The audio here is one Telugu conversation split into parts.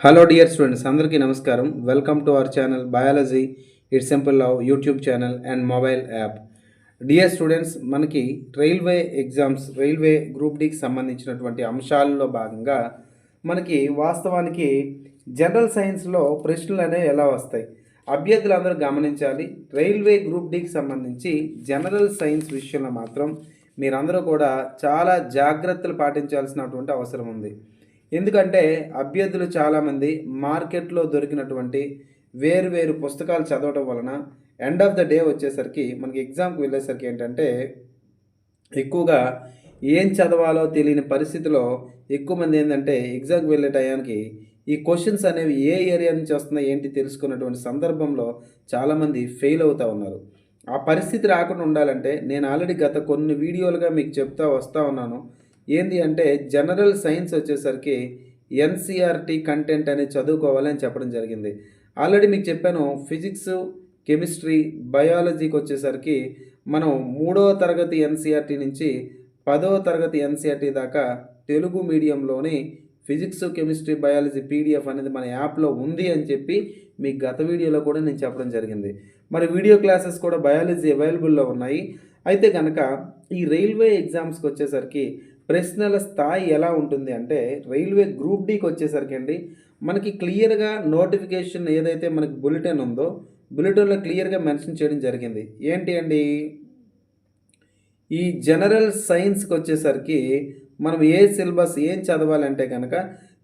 హలో డియర్ స్టూడెంట్స్ అందరికీ నమస్కారం. Welcome to our channel biology it simple love YouTube channel and mobile app dear students మనకి రైల్వే ఎగ్జామ్స్ రైల్వే గ్రూప్ డికి సంబంధించినటువంటి అంశాల్లో భాగంగా మనకి వాస్తవానికి జనరల్ సైన్స్లో ప్రశ్నలు అనేవి ఎలా వస్తాయి? అభ్యర్థులు అందరూ గమనించాలి రైల్వే గ్రూప్ డికి సంబంధించి జనరల్ సైన్స్ విషయంలో మాత్రం మీరందరూ కూడా చాలా జాగ్రత్తలు పాటించాల్సినటువంటి అవసరం ఉంది. ఎందుకంటే అభ్యర్థులు చాలామంది మార్కెట్లో దొరికినటువంటి వేరు వేరు పుస్తకాలు చదవడం వలన ఎండ్ ఆఫ్ ద డే వచ్చేసరికి మనకి ఎగ్జామ్కి వెళ్ళేసరికి ఏంటంటే ఎక్కువగా ఏం చదవాలో తెలియని పరిస్థితిలో ఎక్కువ మంది ఏంటంటే ఎగ్జామ్కి వెళ్ళే టయానికి ఈ క్వశ్చన్స్ అనేవి ఏ ఏరియా నుంచి వస్తున్నాయి ఏంటి తెలుసుకున్నటువంటి సందర్భంలో చాలామంది ఫెయిల్ అవుతూ ఉన్నారు. ఆ పరిస్థితి రాకుండా ఉండాలంటే నేను ఆల్రెడీ గత కొన్ని వీడియోలుగా మీకు చెప్తా వస్తూ ఉన్నాను. ఏంది అంటే జనరల్ సైన్స్ వచ్చేసరికి ఎన్సీఆర్టీ కంటెంట్ అనేది చదువుకోవాలని చెప్పడం జరిగింది. ఆల్రెడీ మీకు చెప్పాను ఫిజిక్స్ కెమిస్ట్రీ బయాలజీకి వచ్చేసరికి మనం మూడవ తరగతి ఎన్సీఆర్టీ నుంచి పదవ తరగతి ఎన్సీఆర్టీ దాకా తెలుగు మీడియంలోని ఫిజిక్స్ కెమిస్ట్రీ బయాలజీ పీడిఎఫ్ అనేది మన యాప్లో ఉంది అని చెప్పి మీకు గత వీడియోలో కూడా నేను చెప్పడం జరిగింది. మరి వీడియో క్లాసెస్ కూడా బయాలజీ అవైలబుల్లో ఉన్నాయి. అయితే కనుక ఈ రైల్వే ఎగ్జామ్స్కి వచ్చేసరికి ప్రశ్నల స్థాయి ఎలా ఉంటుంది అంటే రైల్వే గ్రూప్ డీకి వచ్చేసరికి అండి మనకి క్లియర్గా నోటిఫికేషన్ ఏదైతే మనకి బులెటిన్ ఉందో బులెటిన్లో క్లియర్గా మెన్షన్ చేయడం జరిగింది. ఏంటి అండి? ఈ జనరల్ సైన్స్కి వచ్చేసరికి మనం ఏ సిలబస్ ఏం చదవాలంటే కనుక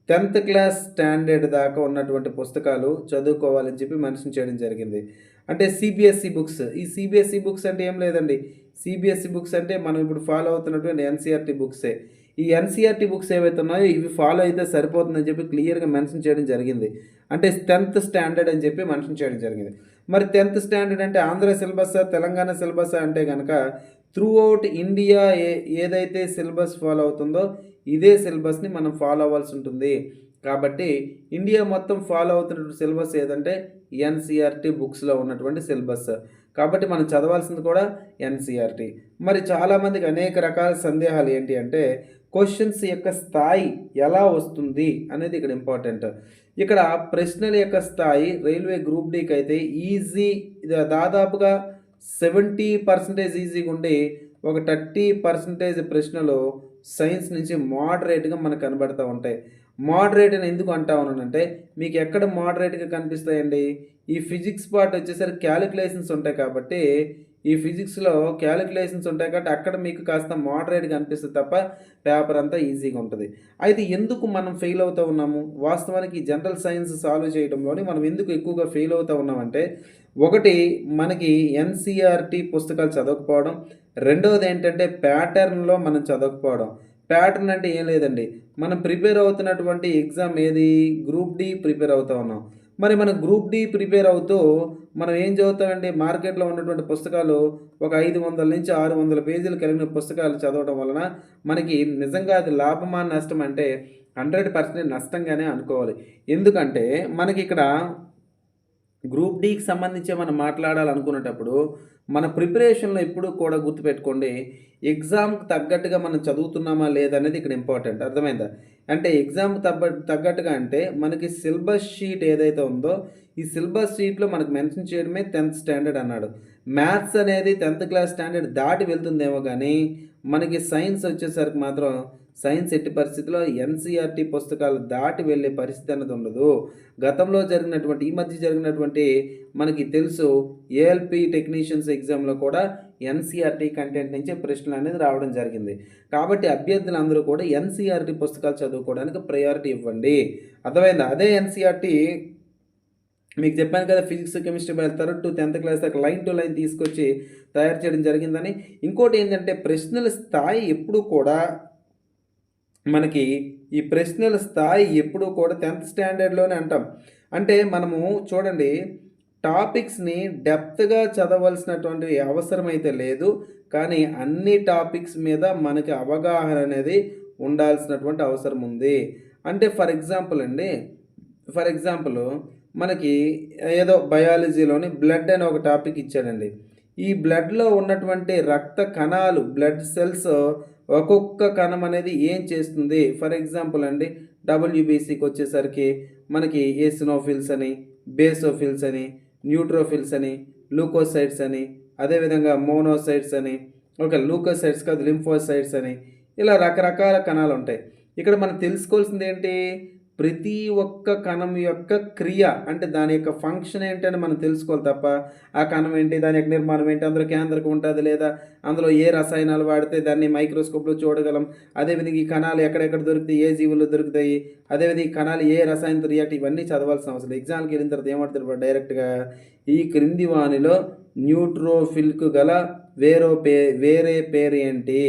టెన్త్ క్లాస్ స్టాండర్డ్ దాకా ఉన్నటువంటి పుస్తకాలు చదువుకోవాలని చెప్పి మెన్షన్ చేయడం జరిగింది. అంటే సిబిఎస్ఈ బుక్స్ ఈ సిబిఎస్ఈ బుక్స్ అంటే ఏం లేదండి సిబిఎస్ఈ బుక్స్ అంటే మనం ఇప్పుడు ఫాలో అవుతున్నటువంటి ఎన్సీఆర్టీ బుక్సే ఈ ఎన్సీఆర్టీ బుక్స్ ఏవైతే ఉన్నాయో ఇవి ఫాలో అయితే సరిపోతుందని చెప్పి క్లియర్గా మెన్షన్ చేయడం జరిగింది. అంటే టెన్త్ స్టాండర్డ్ అని చెప్పి మెన్షన్ చేయడం జరిగింది. మరి టెన్త్ స్టాండర్డ్ అంటే ఆంధ్ర సిలబస్ తెలంగాణ సిలబస్ అంటే కనుక త్రూ అవుట్ ఇండియా ఏ ఏదైతే సిలబస్ ఫాలో అవుతుందో ఇదే సిలబస్ని మనం ఫాలో అవ్వాల్సి ఉంటుంది. కాబట్టి ఇండియా మొత్తం ఫాలో అవుతున్నటువంటి సిలబస్ ఏదంటే ఎన్సీఆర్టీ బుక్స్లో ఉన్నటువంటి సిలబస్ కాబట్టి మనం చదవాల్సింది కూడా ఎన్సీఆర్టీ. మరి చాలామందికి అనేక రకాల సందేహాలు ఏంటి అంటే క్వశ్చన్స్ యొక్క స్థాయి ఎలా వస్తుంది అనేది ఇక్కడ ఇంపార్టెంట్ ఇక్కడ ప్రశ్నల యొక్క స్థాయి రైల్వే గ్రూప్ డీకి అయితే ఈజీ దాదాపుగా సెవెంటీ పర్సెంటేజ్ ఈజీగా ఉండి ఒక థర్టీ పర్సెంటేజ్ ప్రశ్నలు సైన్స్ నుంచి మోడరేట్గా మనకు కనబడుతూ ఉంటాయి. మోడరేట్ అని ఎందుకు అంటా ఉన్నానంటే మీకు ఎక్కడ మోడరేట్గా కనిపిస్తాయండి? ఈ ఫిజిక్స్ పార్ట్ వచ్చేసరికి క్యాలిక్యులేషన్స్ ఉంటాయి కాబట్టి ఈ ఫిజిక్స్లో క్యాలిక్యులేషన్స్ ఉంటాయి కాబట్టి అక్కడ మీకు కాస్త మోడరేట్గా అనిపిస్తుంది తప్ప పేపర్ అంతా ఈజీగా ఉంటుంది. అయితే ఎందుకు మనం ఫెయిల్ అవుతూ ఉన్నాము? వాస్తవానికి జనరల్ సైన్స్ సాల్వ్ చేయడంలోని మనం ఎందుకు ఎక్కువగా ఫెయిల్ అవుతూ ఉన్నామంటే ఒకటి మనకి ఎన్సీఆర్టీ పుస్తకాలు చదవకపోవడం రెండవది ఏంటంటే ప్యాటర్న్లో మనం చదవకపోవడం. ప్యాటర్న్ అంటే ఏం లేదండి. మనం ప్రిపేర్ అవుతున్నటువంటి ఎగ్జామ్ ఏది? గ్రూప్ డి ప్రిపేర్ అవుతూ ఉన్నాం. మరి మన గ్రూప్ డి ప్రిపేర్ అవుతూ మనం ఏం చదువుతామండి? మార్కెట్లో ఉన్నటువంటి పుస్తకాలు ఒక ఐదు వందల నుంచి ఆరు వందల పేజీలు కలిగిన పుస్తకాలు చదవడం వలన మనకి నిజంగా అది లాభమా నష్టం అంటే హండ్రెడ్ పర్సెంట్ నష్టంగానే అనుకోవాలి. ఎందుకంటే మనకి ఇక్కడ గ్రూప్ డీకి సంబంధించి మనం మాట్లాడాలనుకునేటప్పుడు మన ప్రిపరేషన్లో ఎప్పుడూ కూడా గుర్తుపెట్టుకోండి ఎగ్జామ్కి తగ్గట్టుగా మనం చదువుతున్నామా లేదనేది ఇక్కడ ఇంపార్టెంట్. అర్థమైందా? అంటే ఎగ్జామ్ తగ్గ తగ్గట్టుగా అంటే మనకి సిలబస్ షీట్ ఏదైతే ఉందో ఈ సిలబస్ షీట్లో మనకు మెన్షన్ చేయడమే టెన్త్ స్టాండర్డ్ అన్నాడు. మ్యాథ్స్ అనేది టెన్త్ క్లాస్ స్టాండర్డ్ దాటి వెళ్తుందేమో కానీ మనకి సైన్స్ వచ్చేసరికి మాత్రం సైన్స్ ఎట్టి పరిస్థితిలో ఎన్సీఆర్టీ పుస్తకాలు దాటి వెళ్ళే పరిస్థితి అనేది ఉండదు. గతంలో జరిగినటువంటి ఈ మధ్య జరిగినటువంటి మనకి తెలుసు ఏఎల్పి టెక్నీషియన్స్ ఎగ్జామ్లో కూడా ఎన్సీఆర్టీ కంటెంట్ నుంచి ప్రశ్నలు అనేది రావడం జరిగింది. కాబట్టి అభ్యర్థులందరూ కూడా ఎన్సీఆర్టీ పుస్తకాలు చదువుకోవడానికి ప్రయారిటీ ఇవ్వండి. అర్థమైందా? అదే ఎన్సీఆర్టీ మీకు చెప్పాను కదా physics chemistry by third to tenth class దాకా లైన్ టు లైన్ తీసుకొచ్చి తయారు చేయడం జరిగిందని. ఇంకోటి ఏంటంటే ప్రశ్నల స్థాయి ఎప్పుడూ కూడా మనకి ఈ ప్రశ్నల స్థాయి ఎప్పుడూ కూడా టెన్త్ స్టాండర్డ్లోనే అంటాం. అంటే మనము చూడండి టాపిక్స్ని డెప్త్గా చదవలసినటువంటి అవసరం అయితే లేదు కానీ అన్ని టాపిక్స్ మీద మనకి అవగాహన అనేది ఉండాల్సినటువంటి అవసరం ఉంది. అంటే ఫర్ ఎగ్జాంపుల్ అండి ఫర్ ఎగ్జాంపుల్ మనకి ఏదో బయాలజీలోని బ్లడ్ అని ఒక టాపిక్ ఇచ్చాడండి. ఈ బ్లడ్లో ఉన్నటువంటి రక్త కణాలు బ్లడ్ సెల్స్ ఒక్కొక్క కణం అనేది ఏం చేస్తుంది? ఫర్ ఎగ్జాంపుల్ అండి డబ్ల్యూబీసీకి వచ్చేసరికి మనకి ఏసినోఫిల్స్ అని బేసోఫిల్స్ అని న్యూట్రోఫిల్స్ అని లూకోసైడ్స్ అని అదేవిధంగా మోనోసైడ్స్ అని ఒక లూకోసైడ్స్ కాదు లింఫోసైడ్స్ అని ఇలా రకరకాల కణాలు ఉంటాయి. ఇక్కడ మనం తెలుసుకోవాల్సింది ఏంటి? ప్రతి ఒక్క కణం యొక్క క్రియ అంటే దాని యొక్క ఫంక్షన్ ఏంటని మనం తెలుసుకోవాలి తప్ప ఆ కణం ఏంటి దాని యొక్క నిర్మాణం ఏంటి అందులో కేంద్రకం ఉంటుంది లేదా అందులో ఏ రసాయనాలు వాడితే దాన్ని మైక్రోస్కోప్లో చూడగలం. అదేవిధంగా ఈ కణాలు ఎక్కడెక్కడ దొరుకుతాయి ఏ జీవులు దొరుకుతాయి అదేవిధంగా ఈ కణాలు ఏ రసాయనంతో రియాక్ట్ ఇవన్నీ చదవాల్సిన అవసరం ఎగ్జామ్కి వెళ్ళిన తర్వాత ఏమంటారు డైరెక్ట్గా ఈ క్రింది వానిలో న్యూట్రోఫిల్కు గల వేరో పే వేరే పేరు ఏంటి?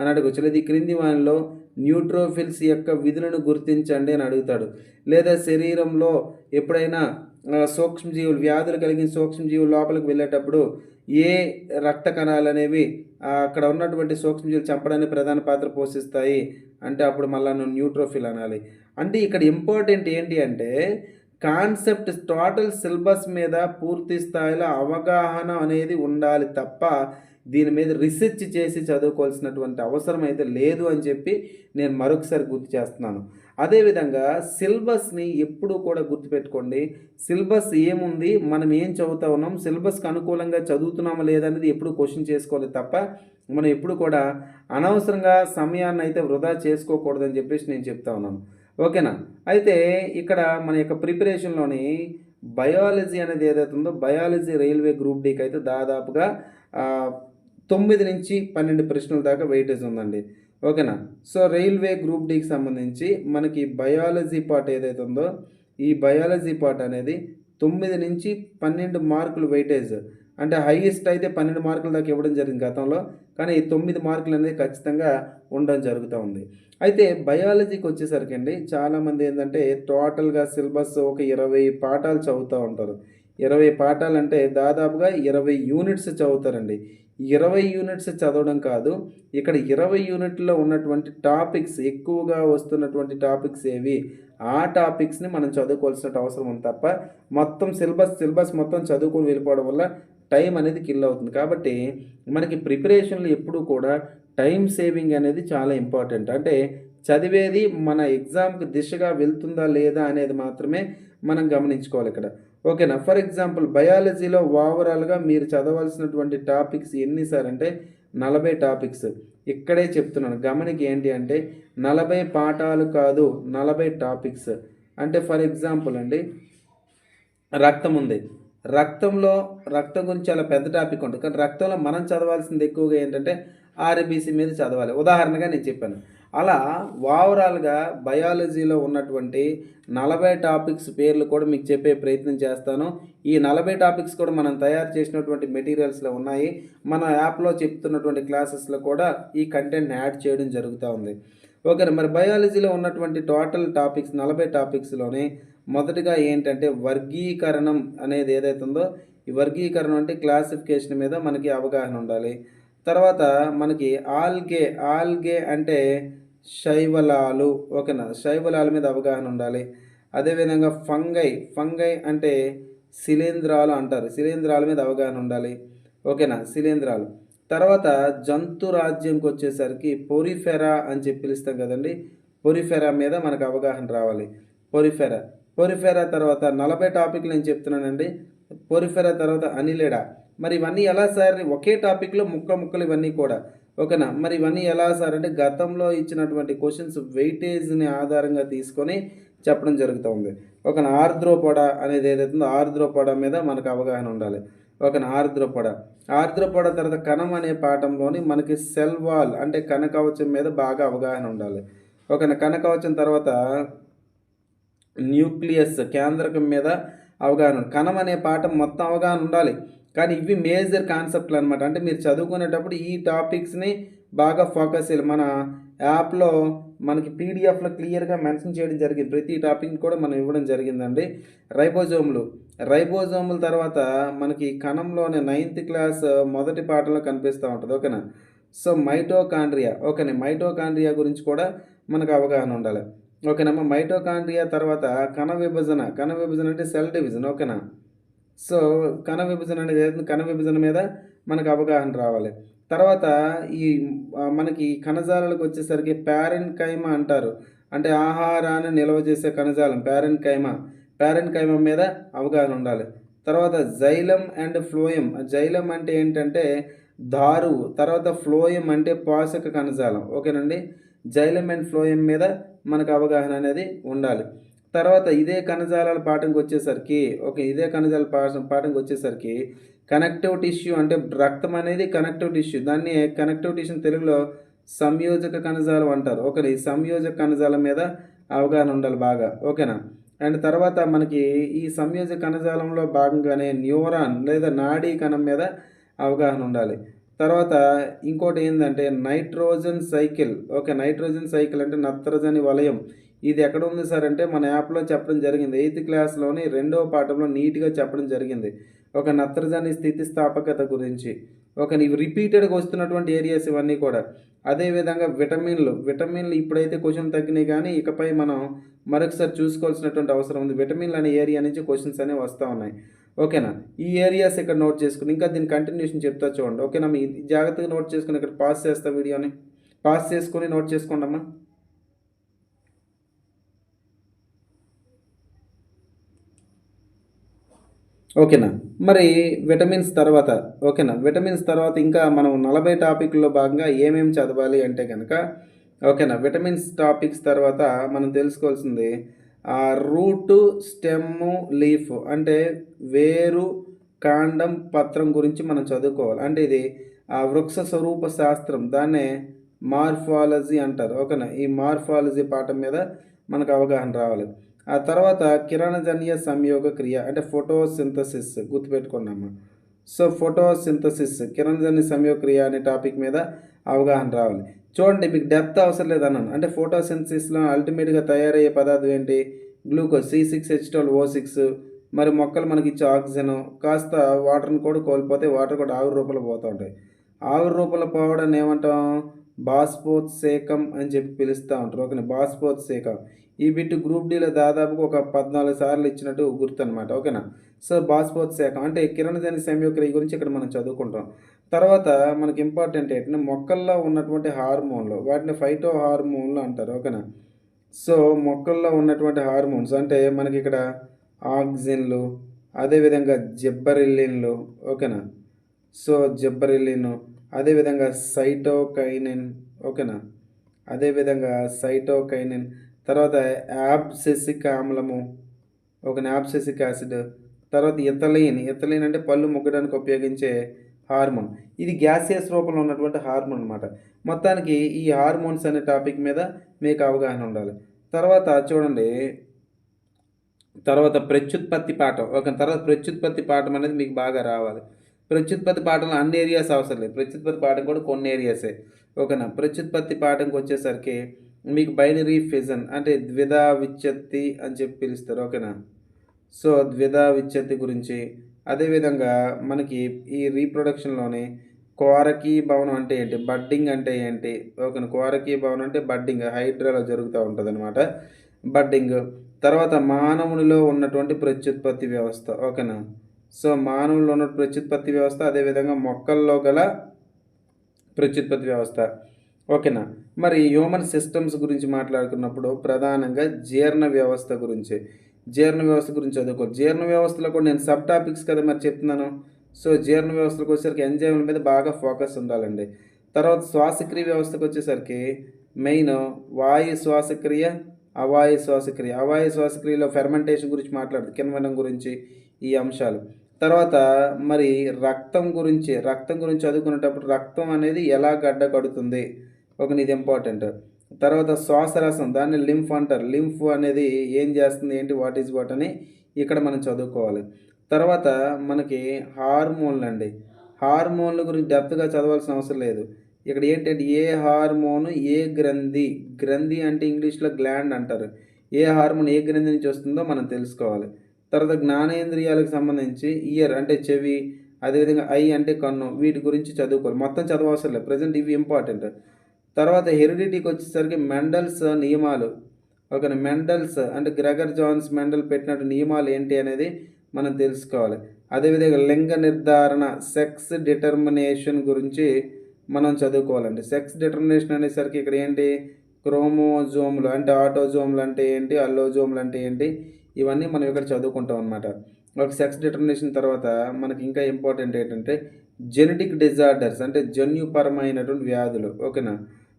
అని అడగచ్చు. లేదు ఈ క్రింది వానిలో న్యూట్రోఫిల్స్ యొక్క విధులను గుర్తించండి అని అడుగుతాడు. లేదా శరీరంలో ఎప్పుడైనా సూక్ష్మజీవులు వ్యాధులు కలిగిన సూక్ష్మజీవులు లోపలికి వెళ్ళేటప్పుడు ఏ రక్త కణాలు అనేవి అక్కడ ఉన్నటువంటి సూక్ష్మజీవులు చంపడానికి ప్రధాన పాత్ర పోషిస్తాయి అంటే అప్పుడు మళ్ళా నువ్వు న్యూట్రోఫిల్ అనాలి. అంటే ఇక్కడ ఇంపార్టెంట్ ఏంటి అంటే కాన్సెప్ట్ టోటల్ సిలబస్ మీద పూర్తి స్థాయిలో అవగాహన అనేది ఉండాలి తప్ప దీని మీద రీసెర్చ్ చేసి చదువుకోవాల్సినటువంటి అవసరం అయితే లేదు అని చెప్పి నేను మరొకసారి గుర్తు చేస్తున్నాను. అదేవిధంగా సిలబస్ని ఎప్పుడూ కూడా గుర్తుపెట్టుకోండి. సిలబస్ ఏముంది? మనం ఏం చదువుతా ఉన్నాం? సిలబస్కి అనుకూలంగా చదువుతున్నామా లేదనేది ఎప్పుడు క్వశ్చన్ చేసుకోవాలి తప్ప మనం ఎప్పుడు కూడా అనవసరంగా సమయాన్ని అయితే వృధా చేసుకోకూడదని చెప్పేసి నేను చెప్తా ఉన్నాను. ఓకేనా? అయితే ఇక్కడ మన యొక్క ప్రిపరేషన్లోని బయాలజీ అనేది ఏదైతే ఉందో బయాలజీ రైల్వే గ్రూప్ డీకి అయితే దాదాపుగా తొమ్మిది నుంచి పన్నెండు ప్రశ్నల దాకా వెయిటేజ్ ఉందండి. ఓకేనా? సో రైల్వే గ్రూప్ డీకి సంబంధించి మనకి బయాలజీ పార్ట్ ఏదైతే ఉందో ఈ బయాలజీ పార్ట్ అనేది తొమ్మిది నుంచి పన్నెండు మార్కులు వెయిటేజ్ అంటే హైయెస్ట్ అయితే పన్నెండు మార్కుల దాకా ఇవ్వడం జరిగింది గతంలో కానీ ఈ తొమ్మిది మార్కులు అనేది ఖచ్చితంగా ఉండడం జరుగుతూ ఉంది. అయితే బయాలజీకి వచ్చేసరికి అండి చాలామంది ఏంటంటే టోటల్గా సిలబస్ ఒక ఇరవై పాఠాలు చదువుతూ ఉంటారు. ఇరవై పాఠాలు అంటే దాదాపుగా ఇరవై యూనిట్స్ చదువుతారండి. ఇరవై యూనిట్స్ చదవడం కాదు ఇక్కడ ఇరవై యూనిట్లో ఉన్నటువంటి టాపిక్స్ ఎక్కువగా వస్తున్నటువంటి టాపిక్స్ ఏవి ఆ టాపిక్స్ని మనం చదువుకోవాల్సిన అవసరం ఉంది తప్ప మొత్తం సిలబస్ సిలబస్ మొత్తం చదువుకొని వెళ్ళిపోవడం వల్ల టైం అనేది కిల్ అవుతుంది. కాబట్టి మనకి ప్రిపరేషన్లు ఎప్పుడూ కూడా టైం సేవింగ్ అనేది చాలా ఇంపార్టెంట్. అంటే చదివేది మన ఎగ్జామ్కి దిశగా వెళ్తుందా లేదా అనేది మాత్రమే మనం గమనించుకోవాలి ఇక్కడ. ఓకేనా? ఫర్ ఎగ్జాంపుల్ బయాలజీలో ఓవరాల్గా మీరు చదవాల్సినటువంటి టాపిక్స్ ఎన్ని సార్ అంటే నలభై టాపిక్స్ ఇక్కడే చెప్తున్నాను. గమనికి ఏంటి అంటే నలభై పాఠాలు కాదు నలభై టాపిక్స్ అంటే ఫర్ ఎగ్జాంపుల్ అండి రక్తం ఉంది. రక్తంలో రక్తం గురించి చాలా పెద్ద టాపిక్ ఉంటుంది కానీ రక్తంలో మనం చదవాల్సింది ఎక్కువగా ఏంటంటే ఆర్బీసీ మీద చదవాలి. ఉదాహరణగా నేను చెప్పాను. అలా ఓవరాల్గా బయాలజీలో ఉన్నటువంటి నలభై టాపిక్స్ పేర్లు కూడా మీకు చెప్పే ప్రయత్నం చేస్తాను. ఈ నలభై టాపిక్స్ కూడా మనం తయారు చేసినటువంటి మెటీరియల్స్లో ఉన్నాయి. మన యాప్లో చెప్తున్నటువంటి క్లాసెస్లో కూడా ఈ కంటెంట్ని యాడ్ చేయడం జరుగుతూ ఉంది. ఓకే మరి బయాలజీలో ఉన్నటువంటి టోటల్ టాపిక్స్ నలభై టాపిక్స్లోనే మొదటిగా ఏంటంటే వర్గీకరణం అనేది ఏదైతే ఉందో ఈ వర్గీకరణం అంటే క్లాసిఫికేషన్ మీద మనకి అవగాహన ఉండాలి. తర్వాత మనకి ఆల్గే ఆల్గే అంటే శైవలాలు. ఓకేనా? శైవలాల మీద అవగాహన ఉండాలి. అదేవిధంగా ఫంగై ఫంగై అంటే శిలీంధ్రాలు అంటారు. శిలీంధ్రాల మీద అవగాహన ఉండాలి. ఓకేనా? శిలీంధ్రాలు తర్వాత జంతు రాజ్యంకి వచ్చేసరికి పొరిఫెరా అని చెప్పి పిలుస్తాం కదండి. పొరిఫెరా మీద మనకు అవగాహన రావాలి. పొరిఫెరా. పొరిఫెరా తర్వాత నలభై టాపిక్లు నేను చెప్తున్నానండి. పొరిఫెరా తర్వాత అనిలేడా. మరి ఇవన్నీ ఎలా సార్? ఒకే టాపిక్లో ముక్క ముక్కలు ఇవన్నీ కూడా. ఓకేనా? మరి ఇవన్నీ ఎలా సార్? అంటే గతంలో ఇచ్చినటువంటి క్వశ్చన్స్ వెయిటేజ్ని ఆధారంగా తీసుకొని చెప్పడం జరుగుతుంది ఓకేనా? ఆర్ద్రోపొడ అనేది ఏదైతుందో ఉందో మీద మనకు అవగాహన ఉండాలి. ఓకేనా? ఆర్ద్రోపొడ. ఆర్ద్రోపొడ తర్వాత కణం అనే పాఠంలోని మనకి సెల్ వాల్ అంటే కనకవచం మీద బాగా అవగాహన ఉండాలి. ఓకేనా? కనకవచం తర్వాత న్యూక్లియస్ కేంద్రకం మీద అవగాహన కణం అనే పాఠం మొత్తం అవగాహన ఉండాలి. కానీ ఇవి మేజర్ కాన్సెప్ట్లు అనమాట అంటే మీరు చదువుకునేటప్పుడు ఈ టాపిక్స్ని బాగా ఫోకస్ చేయాలి. మన యాప్లో మనకి పీడిఎఫ్లో క్లియర్గా మెన్షన్ చేయడం జరిగింది. ప్రతి టాపిక్ కూడా మనం ఇవ్వడం జరిగిందండి. రైబోజోములు. రైబోజోముల తర్వాత మనకి కణంలోనే నైన్త్ క్లాస్ మొదటి పాఠంలో కనిపిస్తూ ఉంటుంది. ఓకేనా? So mitochondria. ఓకేనా? మైటోకాండ్రియా గురించి కూడా మనకు అవగాహన ఉండాలి. ఓకేనమ్మా? మైటోకాండ్రియా తర్వాత కణ విభజన. కణ విభజన అంటే సెల్ డివిజన్. ఓకేనా? సో కణ విభజన అనేది ఏదైతే కణ విభజన మీద మనకు అవగాహన రావాలి. తర్వాత ఈ మనకి కణజాలాలకు వచ్చేసరికి ప్యారెంట్ కైమ అంటారు. అంటే ఆహారాన్ని నిల్వ చేసే కణజాలం ప్యారెన్ కైమ ప్యారెన్ కైమ మీద అవగాహన ఉండాలి. తర్వాత జైలం అండ్ ఫ్లోయం. జైలం అంటే ఏంటంటే దారువు తర్వాత ఫ్లోయం అంటే పోషక కణజాలం. ఓకేనండి? జైలం అండ్ ఫ్లోయం మీద మనకు అవగాహన అనేది ఉండాలి. తర్వాత ఇదే కణజాలాల పాఠంకి వచ్చేసరికి ఓకే ఇదే కణజాల పాఠంకి వచ్చేసరికి కనెక్టివ్ టిష్యూ అంటే రక్తం అనేది కనెక్టివ్ టిష్యూ దాన్ని కనెక్టివ్ టిష్యూ తెలుగులో సంయోజక కణజాలం అంటారు. ఓకే ఈ సంయోజక కణజాలం మీద అవగాహన ఉండాలి బాగా. ఓకేనా? అండ్ తర్వాత మనకి ఈ సంయోజక కణజాలంలో భాగంగానే న్యూరాన్ లేదా నాడీ కణం మీద అవగాహన ఉండాలి. తర్వాత ఇంకోటి ఏంటంటే nitrogen cycle. Okay nitrogen cycle అంటే నత్రజని వలయం. ఇది ఎక్కడ ఉంది సార్ అంటే మన యాప్లో చెప్పడం జరిగింది. ఎయిత్ క్లాస్లోని రెండవ పాఠంలో నీట్గా చెప్పడం జరిగింది. ఒక నత్రజని స్థితిస్థాపకత గురించి ఒక నీవు రిపీటెడ్గా వస్తున్నటువంటి ఏరియాస్ ఇవన్నీ కూడా. అదేవిధంగా విటమిన్లు విటమిన్లు ఇప్పుడైతే క్వశ్చన్ తగ్గినాయి కానీ ఇకపై మనం మరొకసారి చూసుకోవాల్సినటువంటి అవసరం ఉంది. విటమిన్లు అనే ఏరియా నుంచి క్వశ్చన్స్ అనేవి వస్తూ ఉన్నాయి. ఓకేనా? ఈ ఏరియాస్ ఇక్కడ నోట్ చేసుకుని ఇంకా దీని కంటిన్యూషన్ చెప్తా చూడండి. ఓకేనా? మీ జాగ్రత్తగా నోట్ చేసుకుని ఇక్కడ పాస్ చేస్తా వీడియోని. పాస్ చేసుకొని నోట్ చేసుకోండి అమ్మా ఓకేనా? మరి విటమిన్స్ తర్వాత ఓకేనా? విటమిన్స్ తర్వాత ఇంకా మనం నలభై టాపిక్లో భాగంగా ఏమేమి చదవాలి అంటే కనుక ఓకేనా? విటమిన్స్ టాపిక్స్ తర్వాత మనం తెలుసుకోవాల్సింది రూటు స్టెమ్ లీఫ్ అంటే వేరు కాండం పత్రం గురించి మనం చదువుకోవాలి. అంటే ఇది ఆ వృక్ష స్వరూప శాస్త్రం దాన్నే మార్ఫాలజీ అంటారు. ఓకేనా? ఈ మార్ఫాలజీ పాఠం మీద మనకు అవగాహన రావాలి. ఆ తర్వాత కిరణజన్య సంయోగ క్రియ అంటే ఫోటోసింథసిస్ గుర్తుపెట్టుకున్నాము సో ఫోటోసింథసిస్ కిరణజన్య సంయోగ క్రియ అనే టాపిక్ మీద అవగాహన రావాలి. చూడండి మీకు డెప్త్ అవసరం లేదన్నాను. అంటే ఫోటోసింథసిస్లో అల్టిమేట్గా తయారయ్యే పదార్థం ఏంటి? Glucose C six H twelve O six. మరి మొక్కలు మనకి ఇచ్చే ఆక్సిజన్ కాస్త వాటర్ని కూడా కోల్పోతే వాటర్ కూడా ఆవిరి రూపంలో పోతూ ఉంటాయి. ఆవిరి రూపంలో పోవడాన్ని ఏమంటాం? బాస్పోత్సేకం అని చెప్పి పిలుస్తూ ఉంటారు. ఓకే బాస్పోత్సేకం ఈ బిట్ గ్రూప్ డీలో దాదాపుగా ఒక పద్నాలుగు సార్లు ఇచ్చినట్టు గుర్తు అనమాట ఓకేనా? సో బాస్పోత్సేకం అంటే కిరణజని సంయోక్రియ గురించి ఇక్కడ మనం చదువుకుంటాం. తర్వాత మనకి ఇంపార్టెంట్ ఏంటంటే మొక్కల్లో ఉన్నటువంటి హార్మోన్లు వాటిని ఫైటో హార్మోన్లు అంటారు. ఓకేనా? సో మొక్కల్లో ఉన్నటువంటి హార్మోన్స్ అంటే మనకి ఇక్కడ ఆక్సిజన్లు అదేవిధంగా జెబ్బరిల్లిన్లు. ఓకేనా? సో జెబ్బరిల్లిన్ అదేవిధంగా సైటోకైనిన్. ఓకేనా? అదేవిధంగా సైటోకైనిన్. తర్వాత యాబ్సెసిక్ ఆమ్లము ఒక నాబ్సెసిక్ యాసిడ్ తర్వాత ఇథలీన్ ఇథలీన్ అంటే పళ్ళు ముగ్గడానికి ఉపయోగించే హార్మోన్. ఇది గ్యాసియస్ రూపంలో ఉన్నటువంటి హార్మోన్ అనమాట మొత్తానికి ఈ హార్మోన్స్ అనే టాపిక్ మీద మీకు అవగాహన ఉండాలి. తర్వాత చూడండి. తర్వాత ప్రత్యుత్పత్తి పాఠం. ఒక తర్వాత ప్రత్యుత్పత్తి పాఠం అనేది మీకు బాగా రావాలి. ప్రత్యుత్పత్తి పాఠంలో అన్ని ఏరియాస్ అవసరం లేదు. ప్రత్యుత్పత్తి పాఠం కూడా కొన్ని ఏరియాసే ఓకేనా? ప్రత్యుత్పత్తి పాఠంకి వచ్చేసరికి మీకు బైనరీ ఫిజన్ అంటే ద్విధా విచ్ఛత్తి అని చెప్పి పిలుస్తారు ఓకేనా సో ద్విధా విచ్ఛత్తి గురించి అదేవిధంగా మనకి ఈ రీప్రొడక్షన్లోని కోరకీ భవనం అంటే ఏంటి? బడ్డింగ్ అంటే ఏంటి? ఓకేనా కోరకీ భవనం అంటే బడ్డింగ్ హైడ్రాలో జరుగుతూ ఉంటుంది అనమాట బడ్డింగ్ తర్వాత మానవునిలో ఉన్నటువంటి ప్రత్యుత్పత్తి వ్యవస్థ ఓకేనా సో మానవుల్లో ఉన్న ప్రత్యుత్పత్తి వ్యవస్థ అదేవిధంగా మొక్కల్లో గల ప్రత్యుత్పత్తి వ్యవస్థ ఓకేనా మరి హ్యూమన్ సిస్టమ్స్ గురించి మాట్లాడుకున్నప్పుడు ప్రధానంగా జీర్ణ వ్యవస్థ గురించి. జీర్ణ వ్యవస్థ గురించి చదువుకో. జీర్ణ వ్యవస్థలో కూడా నేను సబ్ టాపిక్స్ కదా మరి చెప్తున్నాను. సో జీర్ణ వ్యవస్థకు వచ్చేసరికి ఎంజైమ్ల మీద బాగా ఫోకస్ ఉండాలండి. తర్వాత శ్వాసక్రియ వ్యవస్థకు వచ్చేసరికి మెయిన్ వాయు శ్వాసక్రియ అవాయు శ్వాసక్రియ. అవాయు శ్వాసక్రియలో ఫెర్మెంటేషన్ గురించి మాట్లాడదు. కిన్వనం గురించి ఈ అంశాలు. తర్వాత మరి రక్తం గురించి. రక్తం గురించి చదువుకునేటప్పుడు రక్తం అనేది ఎలా గడ్డ కడుతుంది ఒక ఇది ఇంపార్టెంట్ తర్వాత శ్వాసరసం దాన్ని లింఫ్ అంటారు. లింఫ్ అనేది ఏం చేస్తుంది ఏంటి వాట్ ఈజ్ వాట్ అని ఇక్కడ మనం చదువుకోవాలి. తర్వాత మనకి హార్మోన్లు అండి. హార్మోన్ల గురించి డెప్త్గా చదవాల్సిన అవసరం లేదు. ఇక్కడ ఏంటంటే ఏ హార్మోన్ ఏ గ్రంథి గ్రంథి అంటే ఇంగ్లీష్లో గ్లాండ్ అంటారు. ఏ హార్మోన్ ఏ గ్రంథి నుంచి వస్తుందో మనం తెలుసుకోవాలి. తర్వాత జ్ఞానేంద్రియాలకు సంబంధించి ఇయర్ అంటే చెవి అదేవిధంగా ఐ అంటే కన్ను వీటి గురించి చదువుకోవాలి. మొత్తం చదవవసరం లేదు. ప్రజెంట్ ఇవి ఇంపార్టెంట్ తర్వాత హెరిడిటీకి వచ్చేసరికి మెండల్స్ నియమాలు. ఒక మెండల్స్ అంటే గ్రెగర్ జాన్స్ మెండల్ పెట్టినట్టు నియమాలు ఏంటి అనేది మనం తెలుసుకోవాలి. అదేవిధంగా లింగ నిర్ధారణ సెక్స్ డిటర్మినేషన్ గురించి మనం చదువుకోవాలండి. సెక్స్ డిటర్మినేషన్ అనేసరికి ఇక్కడ ఏంటి? క్రోమోజోములు అంటే ఆటోజోములు అంటే ఏంటి? అల్లోజోములు అంటే ఏంటి? ఇవన్నీ మనం ఇక్కడ చదువుకుంటాం అనమాట ఒక సెక్స్ డిటర్మినేషన్ తర్వాత మనకి ఇంకా ఇంపార్టెంట్ ఏంటంటే జెనెటిక్ డిజార్డర్స్ అంటే జన్యుపరమైనటువంటి వ్యాధులు. ఓకేనా?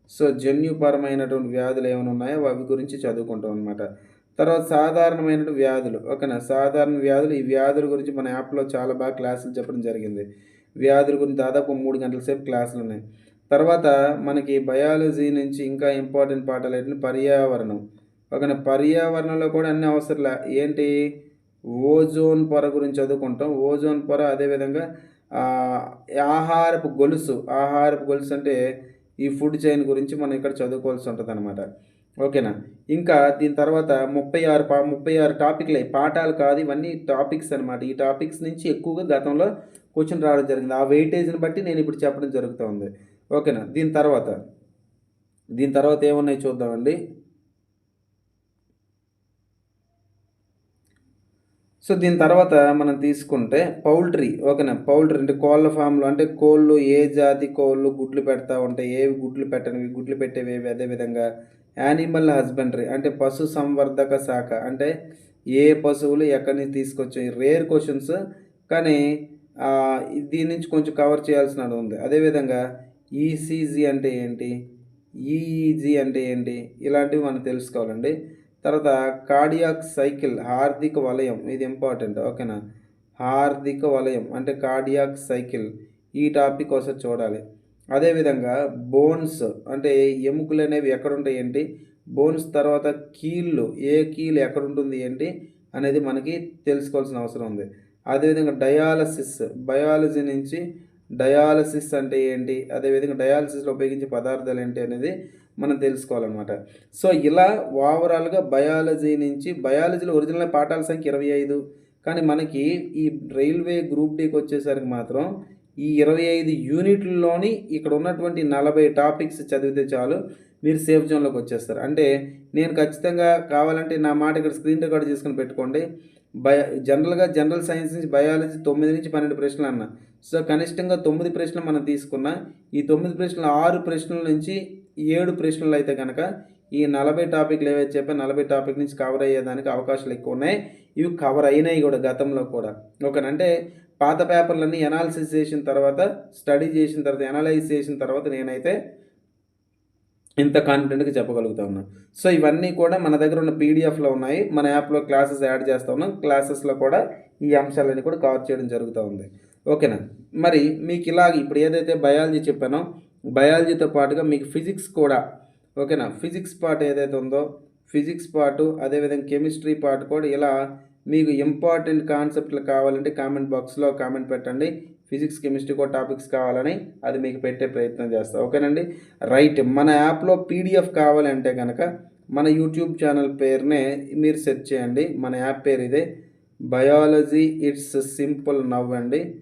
సో జన్యుపరమైనటువంటి వ్యాధులు ఏమైనా ఉన్నాయో? అవి గురించి చదువుకుంటాం అనమాట తర్వాత సాధారణమైన వ్యాధులు. ఓకేనా? సాధారణ వ్యాధులు. ఈ వ్యాధుల గురించి మన యాప్లో చాలా బాగా క్లాసులు చెప్పడం జరిగింది. వ్యాధుల గురించి దాదాపు మూడు గంటల సేపు క్లాసులు ఉన్నాయి. తర్వాత మనకి బయాలజీ నుంచి ఇంకా ఇంపార్టెంట్ పాఠాలు ఏంటంటే పర్యావరణం. ఓకేనా? పర్యావరణంలో కూడా అన్ని అవసరాలు ఏంటి? ఓజోన్ పొర గురించి చదువుకుంటాం. ఓజోన్ పొర అదేవిధంగా ఆహారపు గొలుసు. ఆహారపు గొలుసు అంటే ఈ ఫుడ్ చైన్ గురించి మనం ఇక్కడ చదువుకోవాల్సి ఉంటుంది అనమాట ఓకేనా? ఇంకా దీని తర్వాత ముప్పై ఆరు పా ముప్పై ఆరు టాపిక్లు. పాఠాలు కాదు ఇవన్నీ టాపిక్స్ అనమాట ఈ టాపిక్స్ నుంచి ఎక్కువగా గతంలో క్వశ్చన్ రావడం జరిగింది. ఆ వెయిటేజ్ని బట్టి నేను ఇప్పుడు చెప్పడం జరుగుతుంది. ఓకేనా? దీని తర్వాత దీని తర్వాత ఏమున్నాయి చూద్దామండి. సో దీని తర్వాత మనం తీసుకుంటే పౌల్ట్రీ ఓకేనా? పౌల్ట్రీ అంటే కోళ్ళ ఫామ్లో అంటే కోళ్ళు ఏ జాతి కోళ్ళు గుడ్లు పెడతా ఉంటాయి ఏవి గుడ్లు పెట్టనివి గుడ్లు పెట్టేవి అదేవిధంగా యానిమల్ హస్బెండరీ అంటే పశు సంవర్ధక శాఖ అంటే ఏ పశువులు ఎక్కడి నుంచి తీసుకొచ్చాయి? రేర్ క్వశ్చన్స్ కానీ దీని నుంచి కొంచెం కవర్ చేయాల్సిన ఉంది. అదేవిధంగా ఈసీజీ అంటే ఏంటి? ఈఈజీ అంటే ఏంటి? ఇలాంటివి మనం తెలుసుకోవాలండి. తర్వాత కార్డియాక్ సైకిల్ హార్దిక వలయం ఇది ఇంపార్టెంట్ ఓకేనా హార్దిక వలయం అంటే కార్డియాక్ సైకిల్ ఈ టాపిక్ ఒకసారి చూడాలి. అదేవిధంగా బోన్స్ అంటే ఎముకలు అనేవి ఎక్కడ ఉంటాయి ఏంటి? బోన్స్ తర్వాత కీళ్ళు ఏ కీలు ఎక్కడ ఉంటుంది ఏంటి? అనేది మనకి తెలుసుకోవాల్సిన అవసరం ఉంది. అదేవిధంగా డయాలసిస్ బయాలజీ నుంచి డయాలసిస్ అంటే ఏంటి? అదేవిధంగా డయాలసిస్లో ఉపయోగించే పదార్థాలు ఏంటి అనేది మనం తెలుసుకోవాలన్నమాట. సో ఇలా ఓవరాల్గా బయాలజీ నుంచి బయాలజీలో ఒరిజినల్ పాఠాల సంఖ్య ఇరవై ఐదు. కానీ మనకి ఈ రైల్వే గ్రూప్ డీకి వచ్చేసరికి మాత్రం ఈ ఇరవై ఐదు యూనిట్లలోని ఇక్కడ ఉన్నటువంటి నలభై టాపిక్స్ చదివితే చాలు మీరు సేఫ్ జోన్లోకి వచ్చేస్తారు. అంటే నేను ఖచ్చితంగా కావాలంటే నా మాట ఇక్కడ స్క్రీన్ రికార్డ్ చేసుకుని పెట్టుకోండి. బయ జనరల్గా జనరల్ సైన్స్ నుంచి బయాలజీ తొమ్మిది నుంచి పన్నెండు ప్రశ్నలు అన్న. సో కనిష్టంగా తొమ్మిది ప్రశ్నలు మనం తీసుకున్న ఈ తొమ్మిది ప్రశ్నలు ఆరు ప్రశ్నల నుంచి ఏడు ప్రశ్నలు అయితే కనుక ఈ నలభై టాపిక్లు ఏవైతే చెప్పా నలభై టాపిక్ నుంచి కవర్ అయ్యేదానికి అవకాశాలు ఎక్కువ ఉన్నాయి. ఇవి కవర్ అయినాయి కూడా గతంలో కూడా. ఓకేనంటే పాత పేపర్లన్నీ ఎనాలిసిస్ చేసిన తర్వాత స్టడీ చేసిన తర్వాత ఎనలైజ్ చేసిన తర్వాత నేనైతే ఇంత కాన్ఫిడెంట్గా చెప్పగలుగుతా ఉన్నా. సో ఇవన్నీ కూడా మన దగ్గర ఉన్న పీడిఎఫ్లో ఉన్నాయి. మన యాప్లో క్లాసెస్ యాడ్ చేస్తా ఉన్నాం. క్లాసెస్లో కూడా ఈ అంశాలన్నీ కూడా కవర్ చేయడం జరుగుతూ ఉంది. ఓకేనా? మరి మీకు ఇలాగ ఇప్పుడు ఏదైతే బయాలజీ చెప్పానో బయాలజీతో పాటుగా మీకు ఫిజిక్స్ కూడా. ఓకేనా? ఫిజిక్స్ పార్ట్ ఏదైతే ఉందో ఫిజిక్స్ పార్టు అదేవిధంగా కెమిస్ట్రీ పార్ట్ కూడా ఇలా మీకు ఇంపార్టెంట్ కాన్సెప్ట్లు కావాలంటే కామెంట్ బాక్స్లో కామెంట్ పెట్టండి. ఫిజిక్స్ కెమిస్ట్రీ కూడా టాపిక్స్ కావాలని అది మీకు పెట్టే ప్రయత్నం చేస్తా. ఓకేనండి? రైట్. మన యాప్లో పీడిఎఫ్ కావాలంటే కనుక మన యూట్యూబ్ ఛానల్ పేరునే మీరు సెర్చ్ చేయండి. మన యాప్ పేరు ఇదే బయాలజీ. ఇట్స్ సింపుల్ నవ్ అండి